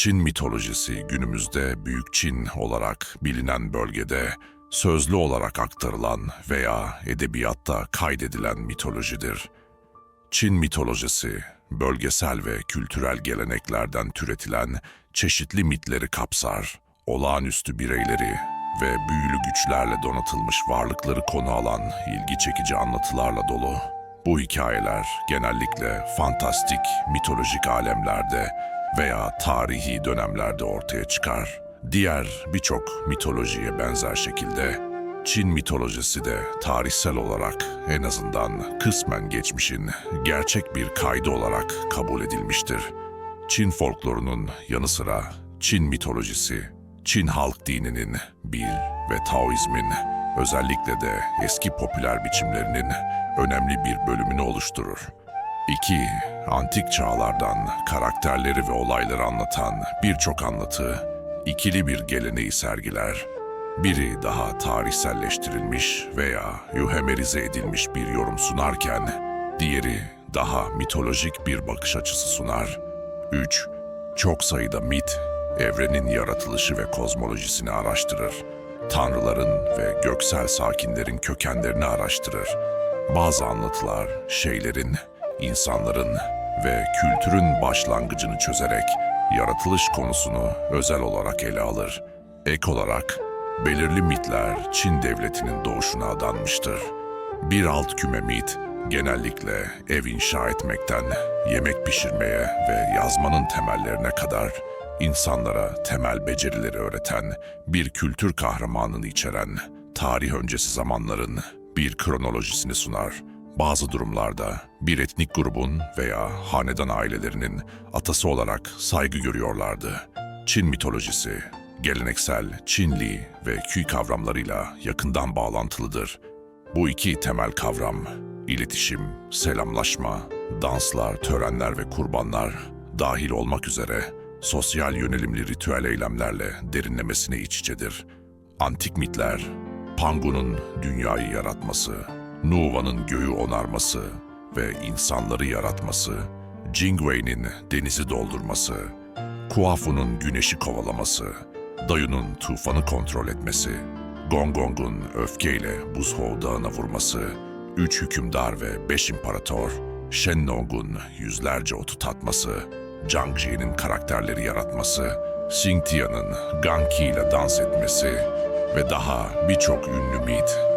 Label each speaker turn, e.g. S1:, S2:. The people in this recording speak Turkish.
S1: Çin mitolojisi günümüzde Büyük Çin olarak bilinen bölgede sözlü olarak aktarılan veya edebiyatta kaydedilen mitolojidir. Çin mitolojisi, bölgesel ve kültürel geleneklerden türetilen çeşitli mitleri kapsar, olağanüstü bireyleri ve büyülü güçlerle donatılmış varlıkları konu alan ilgi çekici anlatılarla dolu. Bu hikayeler genellikle fantastik, mitolojik alemlerde veya tarihi dönemlerde ortaya çıkar. Diğer birçok mitolojiye benzer şekilde Çin mitolojisi de tarihsel olarak en azından kısmen geçmişin gerçek bir kaydı olarak kabul edilmiştir. Çin folklorunun yanı sıra Çin mitolojisi, Çin halk dininin, Bil ve Taoizmin özellikle de eski popüler biçimlerinin önemli bir bölümünü oluşturur. 2. Antik çağlardan karakterleri ve olayları anlatan birçok anlatı, ikili bir geleneği sergiler. Biri daha tarihselleştirilmiş veya yuhemerize edilmiş bir yorum sunarken, diğeri daha mitolojik bir bakış açısı sunar. 3. Çok sayıda mit, evrenin yaratılışı ve kozmolojisini araştırır. Tanrıların ve göksel sakinlerin kökenlerini araştırır. Bazı anlatılar, şeylerin, insanların ve kültürün başlangıcını çözerek yaratılış konusunu özel olarak ele alır. Ek olarak belirli mitler Çin devletinin doğuşuna adanmıştır. Bir alt küme mit genellikle ev inşa etmekten yemek pişirmeye ve yazmanın temellerine kadar insanlara temel becerileri öğreten bir kültür kahramanını içeren tarih öncesi zamanların bir kronolojisini sunar. Bazı durumlarda bir etnik grubun veya hanedan ailelerinin atası olarak saygı görüyorlardı. Çin mitolojisi, geleneksel Çinli ve Küy kavramlarıyla yakından bağlantılıdır. Bu iki temel kavram, iletişim, selamlaşma, danslar, törenler ve kurbanlar dahil olmak üzere sosyal yönelimli ritüel eylemlerle derinlemesine iç içedir. Antik mitler, Pangu'nun dünyayı yaratması, Nuva'nın göğü onarması ve insanları yaratması, Jingwei'nin denizi doldurması, Kuafu'nun güneşi kovalaması, Dayu'nun tufanı kontrol etmesi, Gongong'un öfkeyle Buzhou Dağı'na vurması, üç hükümdar ve beş imparator, Shenlong'un yüzlerce otu tatması, Zhang Ji'nin karakterleri yaratması, Xingtian'ın Gang Ki ile dans etmesi ve daha birçok ünlü mit